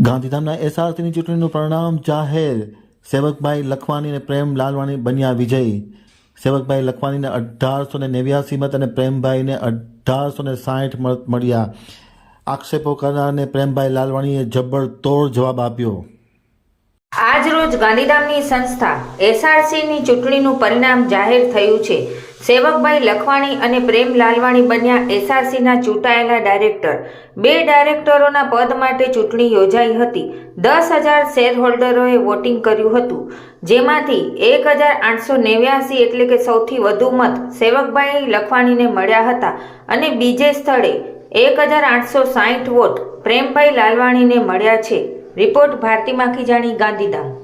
ગાંધીધામના એસઆરસીની ચૂંટણીનું પરિણામ, જાહેર. સેવકભાઈ લખવાની અને પ્રેમ લાલવાણી બન્યા વિજય. સેવકભાઈ લખવાણીને અઢારસો ને નેવ્યાસી મત અને પ્રેમભાઈને અઢારસો ને સાઠ મત મળ્યા. આક્ષેપો કરનારને પ્રેમભાઈ લાલવાણીએ જબરતોડ જવાબ આપ્યો. આજ રોજ ગાંધીધામની સંસ્થા એસઆરસીની ચૂંટણીનું પરિણામ જાહેર થયું છે. સેવકભાઈ લખવાણી અને પ્રેમ લાલવાણી બન્યા એસઆરસીના ચૂંટાયેલા ડાયરેક્ટર. બે ડાયરેક્ટરોના પદ માટે ચૂંટણી યોજાઈ હતી. દસ હજાર શેરહોલ્ડરોએ વોટિંગ કર્યું હતું. જેમાંથી એક હજાર આઠસો નેવ્યાસી એટલે કે સૌથી વધુ મત સેવકભાઈ લખવાણીને મળ્યા હતા અને બીજે સ્થળે એક હજાર આઠસો સાહીઠ વોટ પ્રેમભાઈ લાલવાણીને મળ્યા છે. રિપોર્ટ ભારતી માખીજાણી ગાંધીધામ.